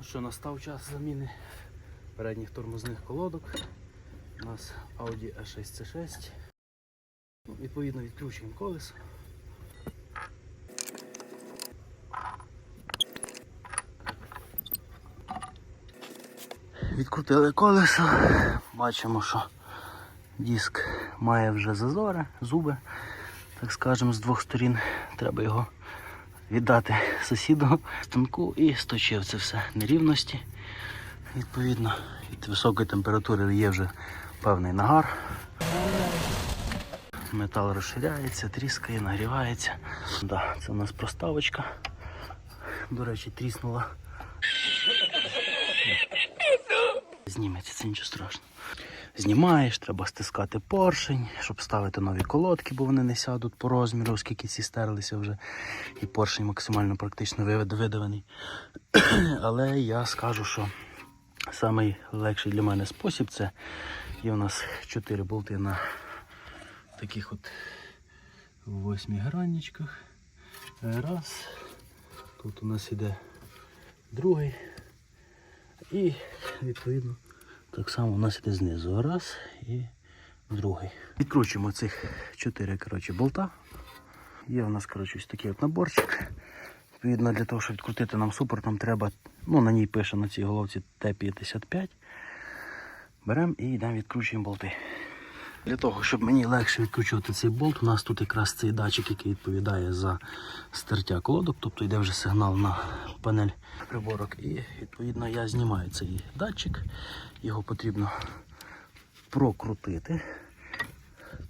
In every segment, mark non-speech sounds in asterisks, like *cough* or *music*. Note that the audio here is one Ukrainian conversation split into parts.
Ну що, настав час заміни передніх тормозних колодок. У нас Audi A6 C6. Ну, Відповідно відключуємо колесо. Відкрутили колесо, бачимо, що диск має вже зазори, зуби, так скажемо, з двох сторін. Треба його віддати сусіду станку і сточив це все нерівності. Відповідно, від високої температури є вже певний нагар. Метал розширяється, тріскає, нагрівається. Да, це у нас проставочка. До речі, тріснула. Зніметься, це нічого страшного. Знімаєш, треба стискати поршень, щоб ставити нові колодки, бо вони не сядуть по розміру, оскільки ці стерлися вже. І поршень максимально практично видаваний. *clears throat* Але я скажу, що самий легший для мене спосіб це є у нас 4 болти на таких от восьмигранничках. Раз. Тут у нас іде другий. І відповідно так само у нас іде знизу. Раз і другий. Відкручуємо цих чотири коротше, болта. Є у нас коротше, ось такий от наборчик. Відповідно, для того, щоб відкрутити нам супорт, нам треба, ну на ній пише на цій головці Т-55. Беремо і йдемо відкручуємо болти. Для того, щоб мені легше відкручувати цей болт, у нас тут якраз цей датчик, який відповідає за стертя колодок, тобто йде вже сигнал на панель приборок. І відповідно я знімаю цей датчик. Його потрібно прокрутити.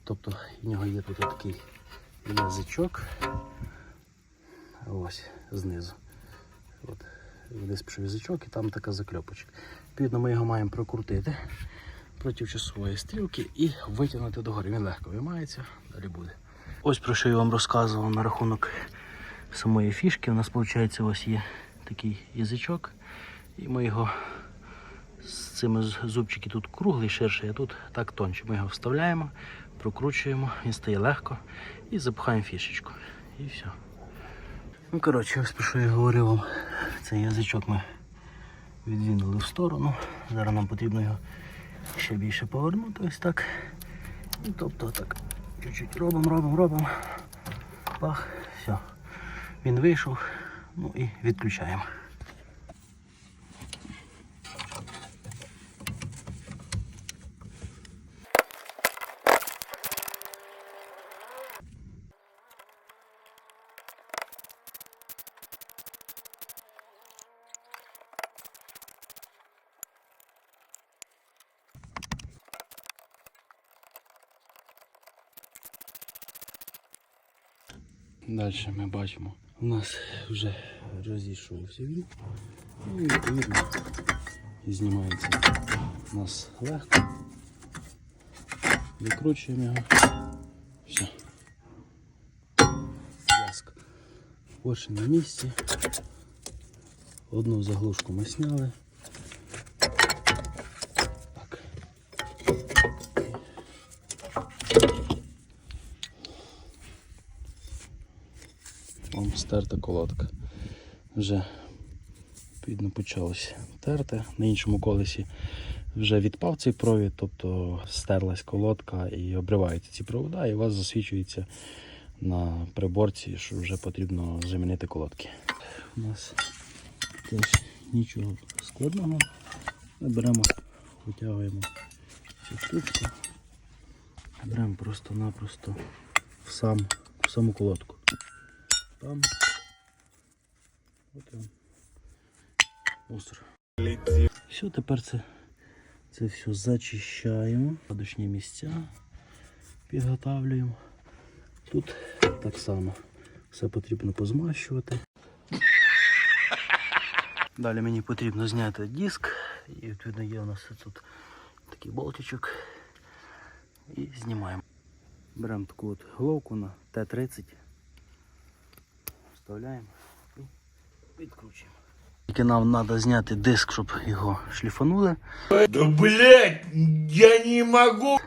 Тобто в нього є тут такий язичок. Ось знизу. От, десь пішов язичок і там така закльопочка. Відповідно, ми його маємо прокрутити проти часової стрілки і витягнути догори. Він легко виймається, далі буде. Ось про що я вам розказував на рахунок самої фішки. У нас виходить ось є такий язичок, і ми його з цими зубчики тут круглий, ширший, а тут так тонче. Ми його вставляємо, прокручуємо, він стає легко і запихаємо фішечку. І все. Ну, коротше, ось про що я говорив вам. Цей язичок ми відвінули в сторону. Зараз нам потрібно його ще більше повернути ось так. Тобто так. Чуть-чуть робимо, робимо, робимо. Пах, все. Він вийшов. Ну і відключаємо. Далі ми бачимо, у нас вже розійшовся він. І відповідно знімається у нас легко. Викручуємо його. Все. Зв'язка. Поршень на місці. Одну заглушку ми сняли. Так. Вон стерта колодка. Вже відповідно почалось терти. На іншому колесі вже відпав цей провід, тобто стерлась колодка і обриваються ці провода, і у вас засвічується на приборці, що вже потрібно замінити колодки. У нас теж нічого складного. Ми беремо, витягуємо цю штучку, беремо просто-напросто в, сам, в саму колодку. Там. Мусор. Все, тепер це, це все зачищаємо. Подочні місця підготавлюємо. Тут так само все потрібно позмащувати. Далі мені потрібно зняти диск. І відповідно є у нас тут такий болтичок. І знімаємо. Беремо таку от головку на Т-30. Вставляємо відкручуємо. Тільки нам треба зняти диск, щоб його шліфанули. Да блять, я не могу.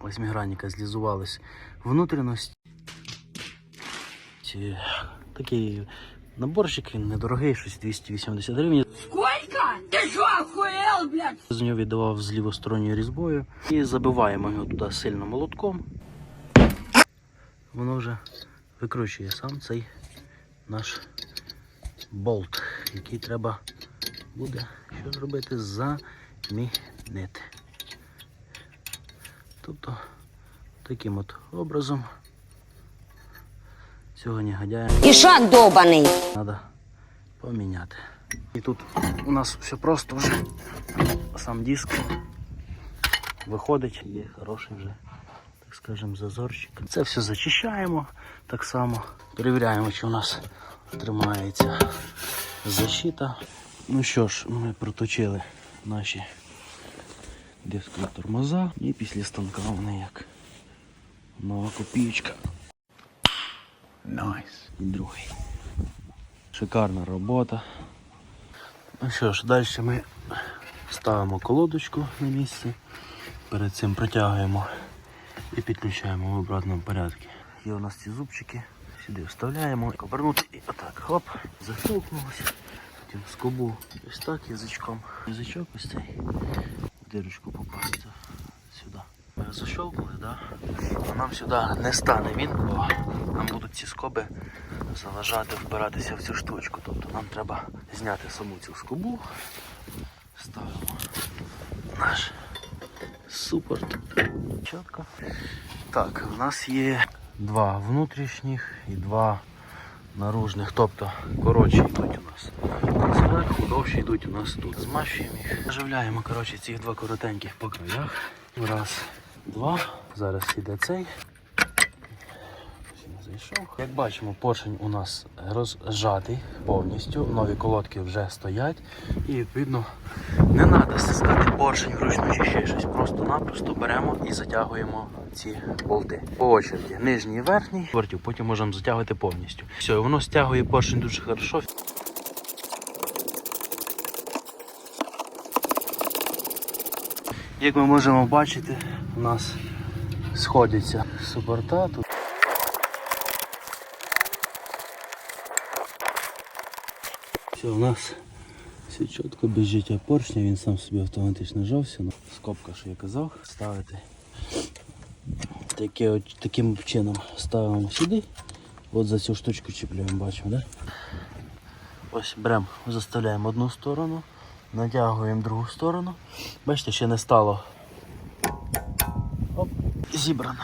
Восьмигранника злізувались внутрішності. Ці- Такий наборчик, він недорогий, щось 280 гривень. Сколько? Ты что, охуел, блядь? З нього віддавав з лівосторонньою різьбою і забиваємо його туди сильно молотком. Воно вже викручує сам цей наш болт, який треба буде що зробити? Замінити. Тобто таким от образом цього негодяя Ішак довбаний. треба поміняти. І тут у нас все просто вже сам диск виходить, є хороший вже, так скажемо, зазорчик. Це все зачищаємо так само, перевіряємо, чи у нас тримається защита. Ну що ж, ми проточили наші диски тормоза і після станка вони як нова копійка. Найс. І другий. Шикарна робота. Ну що ж, далі ми ставимо колодочку на місце. Перед цим протягуємо і підключаємо в обратному порядку. Є у нас ці зубчики. Сюди вставляємо, повернути і отак. Хоп, захлопнулося. Потім скобу ось так язичком. Язичок ось цей. Дирочку попасти сюди. Ми защелкнули, да? А нам сюди не стане він, бо нам будуть ці скоби заважати впиратися в цю штучку. Тобто нам треба зняти саму цю скобу. Ставимо наш супорт. Чітко. Так, в нас є два внутрішніх і два наружних. Тобто коротші йдуть у нас зверху, довші йдуть у нас тут. Змащуємо їх. Заживляємо коротше, цих два коротеньких по краях. Раз, два. Зараз іде цей. Зайшов. Як бачимо, поршень у нас розжатий повністю. Нові колодки вже стоять. І відповідно не треба стискати поршень вручну чи ще щось. Просто-напросто беремо і затягуємо ці болти. По очереді. Нижній і верхній. Потім можемо затягувати повністю. Все, воно стягує поршень дуже хорошо. Як ми можемо бачити, у нас сходяться супорта. Все, у нас все чітко без життя поршня, він сам собі автоматично жався. Ну, Скобка, що я казав, ставити. Таке, от, таким чином ставимо сюди. От за цю штучку чіпляємо, бачимо, да? Ось беремо, заставляємо одну сторону, натягуємо другу сторону. Бачите, ще не стало. Оп, зібрано.